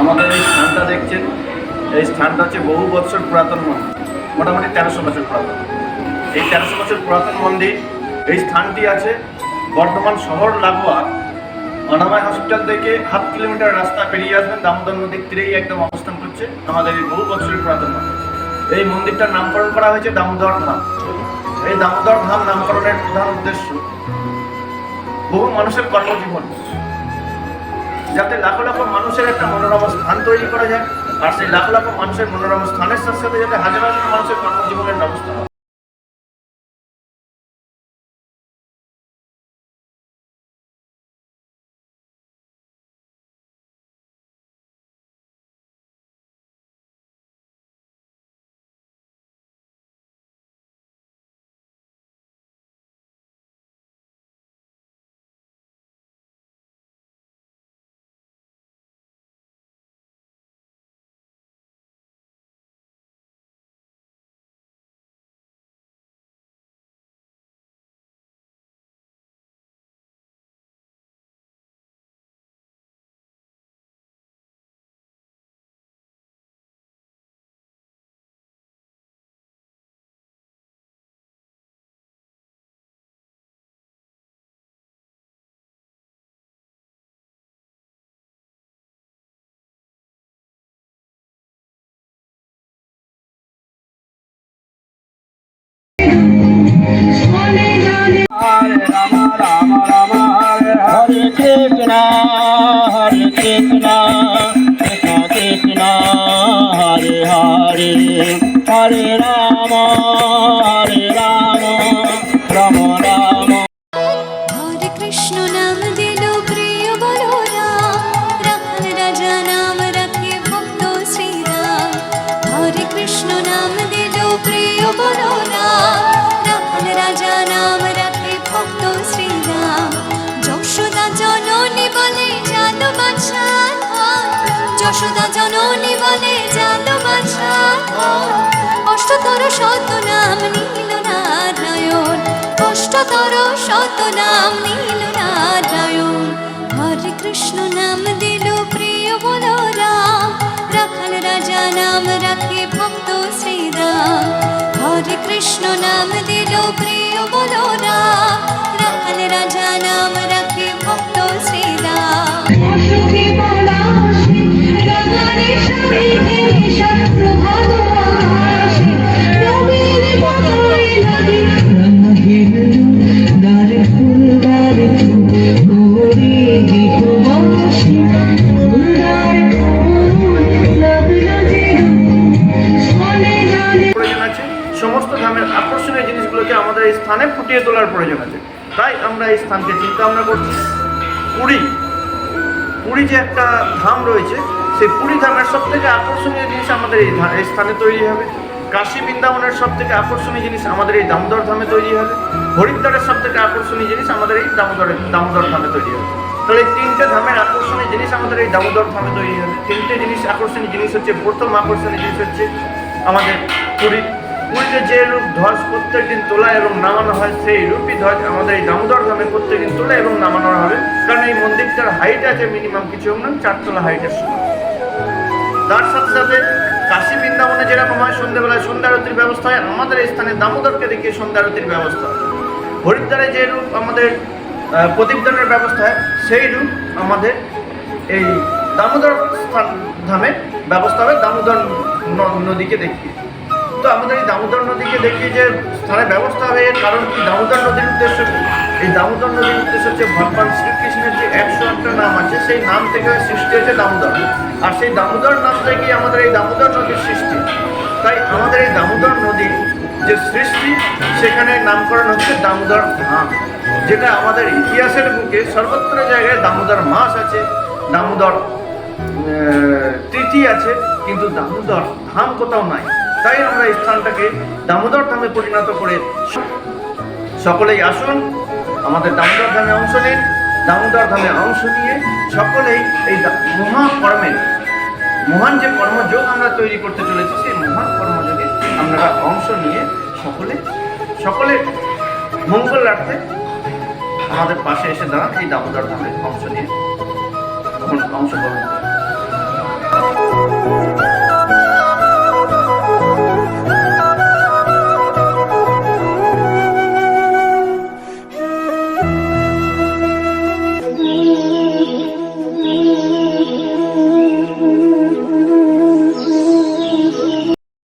আমাদের এই স্থানটা দেখছেন, এই স্থানটা হচ্ছে বহু বছর পুরাতন মন্দির, মোটামুটি তেরোশো বছর পুরাতন। এই তেরোশো বছর পুরাতন মন্দির, এই স্থানটি আছে বর্ধমান শহর লাগোয়া, অনামায় হসপিটাল থেকে হাফ কিলোমিটার রাস্তা পেরিয়ে আসবেন, দামোদর নদীর তীরেই একদম অবস্থান করছে আমাদের এই বহু বছরের পুরাতন মন্দির। এই মন্দিরটার নামকরণ করা হয়েছে দামোদর ধাম। এই দামোদর ধাম নামকরণের প্রধান উদ্দেশ্য বহু মানুষের কর্মজীবন। যাতে লাখো লাখো মানুষের একটা মনোরম স্থান তৈরি করা যায়, আর সেই লাখো লাখো মানুষের মনোরম স্থানের সাথে সাথে যাতে হাজার হাজার মানুষের কর্মজীবনের ব্যবস্থা হয়। Krishna Hare Krishna Krishna Krishna Hare Hare Hare Rama Hare Rama Rama Rama হরে কৃষ্ণ নাম দিল প্রিয় বলো রাখাল রাজা নাম রাখে ভক্ত শ্রীরাম হরে কৃষ্ণ নাম দিল প্রিয় বলো যশোদা জননী বলে জানো বাছা অষ্টতর শত নাম নীল নারায়ণ। অষ্টতর শত নাম নীল নারায়ণ। হরে কৃষ্ণ নাম দিল প্রিয় বলো রাম রাখাল রাজা নাম রাখে ভক্ত শ্রীরাম। হরে কৃষ্ণ নাম দিল প্রিয় বলো রাম রাখাল রাজা নাম রাখে ভক্ত শ্রীরাম। স্থানে ফুটিয়ে তোলার প্রয়োজন আছে। তাই আমরা এই স্থানকে চিন্তা ভাবনা করছি। পুরী পুরী যে একটা ধাম রয়েছে সেই পুরী ধামের সব থেকে আকর্ষণীয় জিনিস আমাদের এই স্থানে তৈরি হবে। কাশী বৃন্দাবনের সব থেকে আকর্ষণীয় জিনিস আমাদের এই দামোদর ধামে তৈরি হবে। হরিদ্বারের সব থেকে আকর্ষণীয় জিনিস আমাদের এই দামোদরের দামোদর ধামে তৈরি হবে। তাহলে এই তিনটে ধামের আকর্ষণীয় জিনিস আমাদের এই দামোদর ধামে তৈরি হবে। তিনটে জিনিস আকর্ষণীয় জিনিস হচ্ছে, প্রথম আকর্ষণীয় জিনিস হচ্ছে আমাদের পুরী। পুরীতে যে রূপ ধ্বজ প্রত্যেক দিন তোলা এবং নামানো হয়, সেই রূপই ধ্বজ আমাদের এই দামোদর ধামে প্রত্যেক দিন তোলা এবং নামানো হবে। কারণ এই মন্দিরটার হাইট আছে মিনিমাম কিছু না চারতলা হাইটের সমান। তার সাথে সাথে কাশী বৃন্দাবনে যেরকম হয় সন্ধ্যাবেলায় সন্ধ্যারতির ব্যবস্থা হয়, আমাদের স্থানে দামোদরকে দেখিয়ে সন্ধ্যারতির ব্যবস্থা হরিদ্বারে যে রূপ আমাদের প্রদীপদানের ব্যবস্থা হয়, সেই রূপ আমাদের এই দামোদর স্থান ধামে ব্যবস্থা হবে দামোদর নদীকে দেখিয়ে। তো আমাদের এই দামোদর নদীকে দেখিয়ে যে স্থানে ব্যবস্থা হবে কারণ কি? দামোদর নদীর উদ্দেশ্য? এই দামোদর নদীর উদ্দেশ্য হচ্ছে ভগবান শ্রীকৃষ্ণের যে একশো একটা নাম আছে, সেই নাম থেকে সৃষ্টি হয়েছে দামোদর। আর সেই দামোদর নাম থেকেই আমাদের এই দামোদর নদীর সৃষ্টি? তাই আমাদের এই দামোদর নদীর যে সৃষ্টি, সেখানে নামকরণ হচ্ছে দামোদর ধাম যেটা আমাদের ইতিহাসের বুকে সর্বত্র জায়গায় দামোদর মাস আছে, দামোদর তিথি আছে, কিন্তু দামোদর ধাম কোথাও নাই। তাই আমরা স্থানটাকে দামোদর ধামে পরিণত করে সকলেই আসুন। আমাদের দামোদর ধামে অংশ নিন দামোদর ধামে অংশ নিয়ে সকলেই এই মহাকর্মে, মহান যে কর্মযোগ আমরা তৈরি করতে চলেছি, সেই মহান কর্মযোগে আমরা অংশ নিয়ে সকলে সকলে মঙ্গলার্থে আমাদের পাশে এসে দাঁড়ান, এই দামোদর ধামে অংশ নিয়ে অংশগ্রহণ।